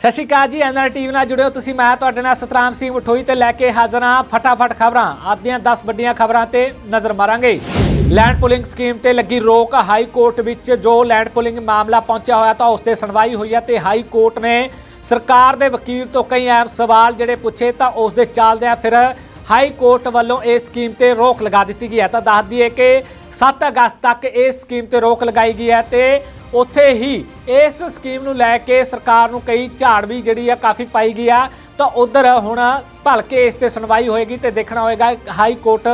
ਸਤਿ ਸ਼੍ਰੀ ਅਕਾਲ ਜੀ NR TV ਨਾਲ ਜੁੜਿਓ ਤੁਸੀਂ, ਮੈਂ ਤੁਹਾਡੇ ਨਾਲ ਸਤਰਾਮ ਸਿੰਘ ਮਠੋਈ ਤੇ ਲੈ ਕੇ ਹਾਜ਼ਰ ਹਾਂ। ਫਟਾਫਟ ਖਬਰਾਂ ਆਪਦੀਆਂ 10 ਵੱਡੀਆਂ ਖਬਰਾਂ ਤੇ ਨਜ਼ਰ ਮਾਰਾਂਗੇ। ਲੈਂਡ ਪੁਲਿੰਗ ਸਕੀਮ ਤੇ ਲੱਗੀ ਰੋਕ, ਹਾਈ ਕੋਰਟ ਵਿੱਚ ਜੋ ਲੈਂਡ ਪੁਲਿੰਗ ਮਾਮਲਾ ਪਹੁੰਚਿਆ ਹੋਇਆ ਤਾਂ ਉਸ ਤੇ ਸੁਣਵਾਈ ਹੋਈ ਹੈ ਤੇ ਹਾਈ ਕੋਰਟ ਨੇ ਸਰਕਾਰ ਦੇ ਵਕੀਲ ਤੋਂ ਕਈ ਅਹਿਮ ਸਵਾਲ ਜਿਹੜੇ ਪੁੱਛੇ ਤਾਂ ਉਸ ਦੇ ਚੱਲਦਿਆਂ ਫਿਰ ਹਾਈ ਕੋਰਟ ਵੱਲੋਂ ਇਸ ਸਕੀਮ ਤੇ ਰੋਕ ਲਗਾ ਦਿੱਤੀ ਗਈ ਹੈ। ਤਾਂ ਦੱਸ ਦਈਏ ਕਿ 7 ਅਗਸਤ ਤੱਕ ਇਸ ਸਕੀਮ ਤੇ ਰੋਕ ਲਗਾਈ ਗਈ ਹੈ ਤੇ ਉੱਥੇ ਹੀ ਇਸ ਸਕੀਮ ਨੂੰ ਲੈ ਕੇ ਸਰਕਾਰ ਨੂੰ ਕਈ ਝਾੜ ਵੀ ਜਿਹੜੀ ਆ ਕਾਫੀ ਪਾਈ ਗਈ ਆ। ਤਾਂ ਉਧਰ ਹੁਣ ਭਲਕੇ ਇਸ ਤੇ ਸੁਣਵਾਈ ਹੋਏਗੀ ਤੇ ਦੇਖਣਾ ਹੋਏਗਾ ਹਾਈ ਕੋਰਟ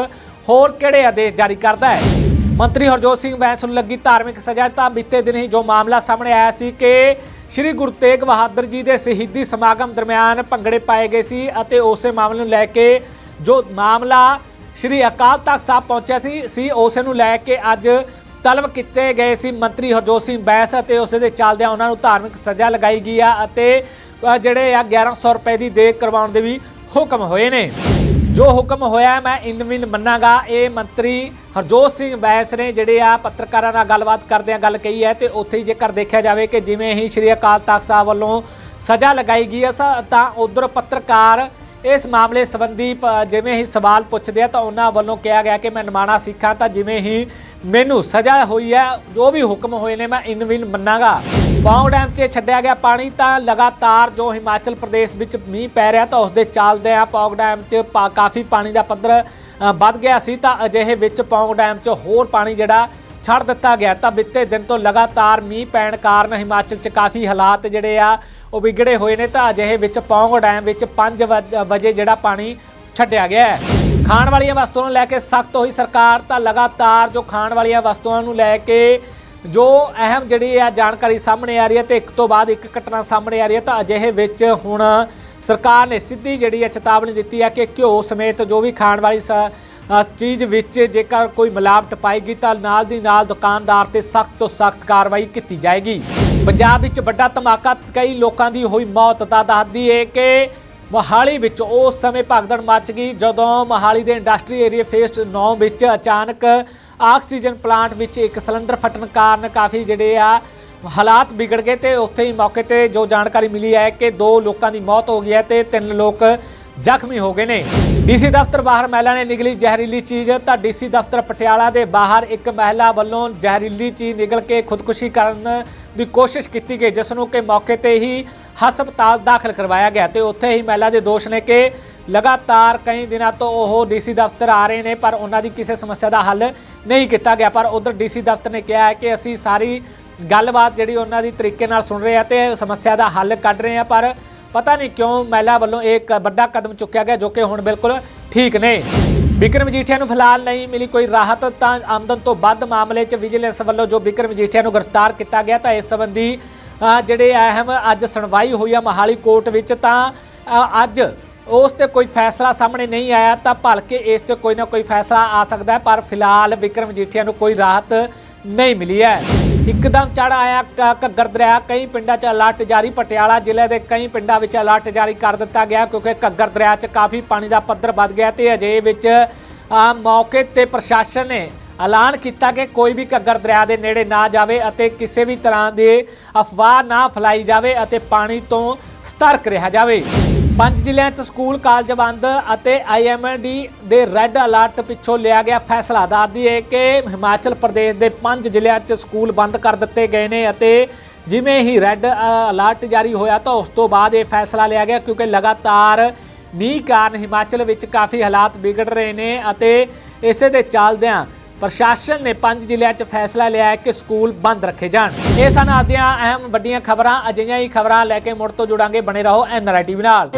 ਹੋਰ ਕਿਹੜੇ ਆਦੇਸ਼ ਜਾਰੀ ਕਰਦਾ ਹੈ। ਮੰਤਰੀ ਹਰਜੋਤ ਸਿੰਘ ਬੈਂਸ ਨੂੰ ਲੱਗੀ ਧਾਰਮਿਕ ਸਜ਼ਾ। ਤਾਂ ਬੀਤੇ ਦਿਨ ਹੀ ਜੋ ਮਾਮਲਾ ਸਾਹਮਣੇ ਆਇਆ ਸੀ ਕਿ ਸ਼੍ਰੀ ਗੁਰੂ ਤੇਗ ਬਹਾਦਰ ਜੀ ਦੇ ਸ਼ਹੀਦੀ ਸਮਾਗਮ ਦਰਮਿਆਨ ਭੰਗੜੇ ਪਾਏ ਗਏ ਸੀ ਅਤੇ ਉਸੇ ਮਾਮਲੇ ਨੂੰ ਲੈ ਕੇ ਜੋ ਮਾਮਲਾ ਸ਼੍ਰੀ ਅਕਾਲ ਤਖਤ ਸਾਹਿਬ ਪਹੁੰਚਿਆ ਸੀ ਸੀ ਉਸ ਨੂੰ ਲੈ ਕੇ ਅੱਜ ਤਲਬ ਕੀਤੇ ਗਏ ਸੀ ਮੰਤਰੀ ਹਰਜੋਤ ਸਿੰਘ ਬੈਂਸ ਅਤੇ ਉਸੇ ਦੇ ਚੱਲਦਿਆਂ ਉਹਨਾਂ ਨੂੰ ਧਾਰਮਿਕ ਸਜ਼ਾ ਲਗਾਈ ਗਈ ਆ ਅਤੇ ਜਿਹੜੇ ਆ 1100 ਰੁਪਏ ਦੀ ਦੇਖ ਕਰਵਾਉਣ ਦੇ ਵੀ ਹੁਕਮ ਹੋਏ ਨੇ। ਜੋ ਹੁਕਮ ਹੋਇਆ ਮੈਂ ਇਨਵਿਨ ਮੰਨਾਗਾ, ਇਹ ਮੰਤਰੀ ਹਰਜੋਤ ਸਿੰਘ ਬੈਂਸ ਨੇ ਜਿਹੜੇ ਆ ਪੱਤਰਕਾਰਾਂ ਨਾਲ ਗੱਲਬਾਤ ਕਰਦਿਆਂ ਗੱਲ ਕਹੀ ਹੈ ਤੇ ਉੱਥੇ ਹੀ ਜੇਕਰ ਦੇਖਿਆ ਜਾਵੇ ਕਿ ਜਿਵੇਂ ਹੀ ਸ਼੍ਰੀ ਅਕਾਲ ਤਖਤ ਸਾਹਿਬ ਵੱਲੋਂ ਸਜ਼ਾ ਲਗਾਈ ਗਈ ਹੈ, ਸ- ਤਾਂ ਉਧਰ ਪੱਤਰਕਾਰ ਇਸ ਮਾਮਲੇ ਸੰਬੰਧੀ ਪ- ਜਿਵੇਂ ਹੀ ਸਵਾਲ ਪੁੱਛਦੇ ਆ ਤਾਂ ਉਹਨਾਂ ਵੱਲੋਂ ਕਿਹਾ ਗਿਆ ਕਿ ਮੈਂ ਨਿਮਾਣਾ ਸਿੱਖਾਂ ਤਾਂ ਜਿਵੇਂ ਹੀ ਮੈਨੂੰ ਸਜ਼ਾ ਹੋਈ ਹੈ, ਜੋ ਵੀ ਹੁਕਮ ਹੋਏ ਨੇ ਮੈਂ ਇਨਵਿਨ ਮੰਨਾਂਗਾ। ਪੌਂਗ ਡੈਮ 'ਚ ਛੱਡਿਆ ਗਿਆ ਪਾਣੀ ਤਾਂ ਲਗਾਤਾਰ ਜੋ ਹਿਮਾਚਲ ਪ੍ਰਦੇਸ਼ ਵਿੱਚ ਮੀਂਹ ਪੈ ਰਿਹਾ ਤਾਂ ਉਸ ਦੇ ਚੱਲਦੇ ਆ ਪੌਂਗ ਡੈਮ 'ਚ ਪਾ- ਕਾਫੀ ਪਾਣੀ ਦਾ ਪੱਧਰ ਵੱਧ ਗਿਆ ਸੀ ਤਾਂ ਅਜਿਹੇ ਵਿੱਚ ਪੌਂਗ ਡੈਮ 'ਚ ਹੋਰ ਪਾਣੀ ਜਿਹੜਾ ਛੱਡ ਦਿੱਤਾ ਗਿਆ। ਤਾਂ ਬਿੱਤੇ ਦਿਨ ਤੋਂ ਲਗਾਤਾਰ ਮੀਂਹ ਪੈਣ ਕਾਰਨ ਹਿਮਾਚਲ 'ਚ ਕਾਫੀ ਹਾਲਾਤ ਜਿਹੜੇ ਆ, ਉਹ ਵਿਗੜੇ ਹੋਏ ਨੇ। ਤਾਂ ਅਜਿਹੇ ਵਿੱਚ ਪੌਂਗ ਡੈਮ ਵਿੱਚ 5 ਵਜੇ ਜਿਹੜਾ ਪਾਣੀ ਛੱਡਿਆ ਗਿਆ ਹੈ। ਖਾਣ ਵਾਲੀਆਂ ਵਸਤੂਆਂ ਨੂੰ ਲੈ ਕੇ ਸਖਤ ਹੋਈ ਸਰਕਾਰ, ਤਾਂ ਲਗਾਤਾਰ ਜੋ ਖਾਣ ਵਾਲੀਆਂ ਵਸਤੂਆਂ ਨੂੰ ਲੈ ਕੇ ਜੋ ਅਹਿਮ ਜਿਹੜੀ ਆ ਜਾਣਕਾਰੀ ਸਾਹਮਣੇ ਆ ਰਹੀ ਹੈ ਤੇ ਇੱਕ ਤੋਂ ਬਾਅਦ ਇੱਕ ਘਟਨਾ ਸਾਹਮਣੇ ਆ ਰਹੀ ਹੈ, ਤਾਂ ਅਜਿਹੇ ਵਿੱਚ ਹੁਣ ਸਰਕਾਰ ਨੇ ਸਿੱਧੀ ਜਿਹੜੀ ਹੈ ਚੇਤਾਵਨੀ ਦਿੱਤੀ ਹੈ ਕਿ ਘਿਓ ਸਮੇਤ ਜੋ ਵੀ ਖਾਣ ਵਾਲੀ ਸ- ਚੀਜ਼ ਵਿੱਚ ਜੇਕਰ ਕੋਈ ਮਿਲਾਵਟ ਪਾਏਗੀ ਤਾਂ ਨਾਲ ਦੀ ਨਾਲ ਦੁਕਾਨਦਾਰ ਤੇ ਸਖਤ ਤੋਂ ਸਖਤ ਕਾਰਵਾਈ ਕੀਤੀ ਜਾਏਗੀ। ਪੰਜਾਬ ਵਿੱਚ ਵੱਡਾ ਧਮਾਕਾ, ਕਈ ਲੋਕਾਂ ਦੀ ਹੋਈ ਮੌਤ ਦਾ ਦੱਸਦੀ ਹੈ ਕਿ ਮੋਹਾਲੀ ਵਿੱਚ ਉਸ ਸਮੇਂ ਭਗਦੜ ਮਚ ਗਈ ਜਦੋਂ ਮੋਹਾਲੀ ਦੇ ਇੰਡਸਟਰੀ ਏਰੀਆ ਫੇਸ 9 ਵਿੱਚ ਅਚਾਨਕ ਆਕਸੀਜਨ ਪਲਾਂਟ ਵਿੱਚ ਇੱਕ ਸਿਲੰਡਰ ਫਟਣ ਕਾਰਨ ਕਾਫੀ ਜਿਹੜੇ ਆ ਹਾਲਾਤ ਵਿਗੜ ਗਏ ਤੇ ਉੱਥੇ ਹੀ ਮੌਕੇ ਤੇ ਜੋ ਜਾਣਕਾਰੀ ਮਿਲੀ ਹੈ ਕਿ ਦੋ ਲੋਕਾਂ ਦੀ ਮੌਤ ਹੋ ਗਈ ਹੈ ਤੇ ਤਿੰਨ ਲੋਕ ਜ਼ਖਮੀ ਹੋ ਗਏ ਨੇ। ਡੀਸੀ ਦਫ਼ਤਰ ਬਾਹਰ ਮਹਿਲਾ ਨੇ ਨਿਗਲੀ ਜ਼ਹਿਰੀਲੀ ਚੀਜ਼। ਤਾਂ ਡੀਸੀ ਦਫ਼ਤਰ ਪਟਿਆਲਾ ਦੇ ਬਾਹਰ ਇੱਕ ਮਹਿਲਾ ਵੱਲੋਂ ਜ਼ਹਿਰੀਲੀ ਚੀਜ਼ ਨਿਗਲ ਕੇ ਖੁਦਕੁਸ਼ੀ ਕਰਨ ਦੀ ਕੋਸ਼ਿਸ਼ ਕੀਤੀ ਗਈ, ਜਿਸ ਨੂੰ ਕਿ ਮੌਕੇ ਤੇ ਹੀ ਹਸਪਤਾਲ ਦਾਖਲ ਕਰਵਾਇਆ ਗਿਆ ਤੇ ਉੱਥੇ ਹੀ ਮਹਿਲਾ ਦੇ ਦੋਸ਼ ਨੇ ਕਿ ਲਗਾਤਾਰ ਕਈ ਦਿਨਾਂ ਤੋਂ ਉਹ ਡੀਸੀ ਦਫ਼ਤਰ ਆ ਰਹੇ ਨੇ, ਪਰ ਉਹਨਾਂ ਦੀ ਕਿਸੇ ਸਮੱਸਿਆ ਦਾ ਹੱਲ ਨਹੀਂ ਕੀਤਾ ਗਿਆ। ਪਰ ਉਧਰ ਡੀਸੀ ਦਫ਼ਤਰ ਨੇ ਕਿਹਾ ਹੈ ਕਿ ਅਸੀਂ ਸਾਰੀ ਗੱਲਬਾਤ ਜਿਹੜੀ ਉਹਨਾਂ ਦੀ ਤਰੀਕੇ ਨਾਲ ਸੁਣ ਰਹੇ ਆ ਤੇ ਸਮੱਸਿਆ ਦਾ ਹੱਲ ਕੱਢ ਰਹੇ ਆ ਪਰ ਪਤਾ ਨਹੀਂ ਕਿਉਂ ਮਹਿਲਾ ਵੱਲੋਂ ਇਹ ਇੱਕ ਵੱਡਾ ਕਦਮ ਚੁੱਕਿਆ ਗਿਆ ਜੋ ਕਿ ਹੁਣ ਬਿਲਕੁਲ ਠੀਕ ਨੇ। ਵਿਕਰਮ ਜੀਠੀਆ ਨੂੰ ਫਿਲਹਾਲ ਨਹੀਂ ਮਿਲੀ ਕੋਈ ਰਾਹਤ, ਤਾਂ ਆਮਦਨ ਤੋਂ ਵੱਧ ਮਾਮਲੇ 'ਚ ਵਿਜੀਲੈਂਸ ਵੱਲੋਂ ਜੋ ਵਿਕਰਮ ਜੀਠੀਆ ਨੂੰ ਗ੍ਰਿਫਤਾਰ ਕੀਤਾ ਗਿਆ, ਤਾਂ ਇਸ ਸੰਬੰਧੀ ਜਿਹੜੇ ਅਹਿਮ ਅੱਜ ਸੁਣਵਾਈ ਹੋਈ ਆ ਮਹਾਲੀ ਕੋਰਟ ਵਿੱਚ, ਤਾਂ ਅੱਜ ਉਸ ਤੇ ਕੋਈ ਫੈਸਲਾ ਸਾਹਮਣੇ ਨਹੀਂ ਆਇਆ, ਤਾਂ ਭਲਕੇ ਇਸ ਤੇ ਕੋਈ ਨਾ ਕੋਈ ਫੈਸਲਾ ਆ ਸਕਦਾ ਪਰ ਫਿਲਹਾਲ ਵਿਕਰਮ ਜੀਠੀਆ ਨੂੰ ਕੋਈ ਰਾਹਤ ਨਹੀਂ ਮਿਲੀ ਹੈ। ਇੱਕਦਮ ਚੜ ਆਇਆ ਕ- ਘੱਗਰ ਦਰਿਆ, ਕਈ ਪਿੰਡਾਂ 'ਚ ਅਲਰਟ ਜਾਰੀ, ਪਟਿਆਲਾ ਜ਼ਿਲ੍ਹੇ ਦੇ ਕਈ ਪਿੰਡਾਂ ਵਿੱਚ ਅਲਰਟ ਜਾਰੀ ਕਰ ਦਿੱਤਾ ਗਿਆ ਕਿਉਂਕਿ ਘੱਗਰ ਦਰਿਆ 'ਚ ਕਾਫੀ ਪਾਣੀ ਦਾ ਪੱਧਰ ਵੱਧ ਗਿਆ ਤੇ ਅਜੇ ਵਿੱਚ ਮੌਕੇ ਤੇ ਪ੍ਰਸ਼ਾਸਨ ਨੇ ਐਲਾਨ ਕੀਤਾ ਕਿ ਕੋਈ ਵੀ ਘੱਗਰ ਦਰਿਆ ਦੇ ਨੇੜੇ ਨਾ ਜਾਵੇ ਅਤੇ ਕਿਸੇ ਵੀ ਤਰ੍ਹਾਂ ਦੇ ਅਫਵਾਹ ਨਾ ਫੈਲਾਈ ਜਾਵੇ ਅਤੇ ਪਾਣੀ ਤੋਂ ਸਤਰਕ ਰਿਹਾ ਜਾਵੇ। ਪੰਜ ਜ਼ਿਲ੍ਹਿਆਂ 'ਚ ਸਕੂਲ, ਕਾਲਜ ਬੰਦ ਅਤੇ ਆਈਐਮਡੀ ਦੇ ਰੈੱਡ ਅਲਰਟ ਪਿੱਛੋਂ ਲਿਆ ਗਿਆ ਫੈਸਲਾ। ਦੱਸਦੀ ਹੈ ਕਿ ਹਿਮਾਚਲ ਪ੍ਰਦੇਸ਼ ਦੇ ਪੰਜ ਜ਼ਿਲ੍ਹਿਆਂ 'ਚ ਸਕੂਲ ਬੰਦ ਕਰ ਦਿੱਤੇ ਗਏ ਨੇ ਅਤੇ ਜਿਵੇਂ ਹੀ ਰੈੱਡ ਅਲਰਟ ਜਾਰੀ ਹੋਇਆ ਤਾਂ ਉਸ ਤੋਂ ਬਾਅਦ ਇਹ ਫੈਸਲਾ ਲਿਆ ਗਿਆ ਕਿਉਂਕਿ ਲਗਾਤਾਰ ਮੀਂਹ ਕਾਰਨ ਹਿਮਾਚਲ ਵਿੱਚ ਕਾਫੀ ਹਾਲਾਤ ਵਿਗੜ ਰਹੇ ਨੇ ਅਤੇ ਇਸੇ ਦੇ ਚੱਲਦਿਆਂ ਪ੍ਰਸ਼ਾਸਨ ਨੇ ਪੰਜ ਜ਼ਿਲ੍ਹਿਆਂ 'ਚ ਫੈਸਲਾ ਲਿਆ ਹੈ ਕਿ ਸਕੂਲ ਬੰਦ ਰੱਖੇ ਜਾਣ। ਇਹ ਸਨ ਆਦੀਆਂ ਅਹਿਮ ਵੱਡੀਆਂ ਖਬਰਾਂ। ਅਜਿਹੀਆਂ ਹੀ ਖਬਰਾਂ ਲੈ ਕੇ ਮੁੜ ਤੋਂ ਜੁੜਾਂਗੇ। ਬਣੇ ਰਹੋ ਐਨਆਰਆਈ ਟੀਵੀ ਨਾਲ।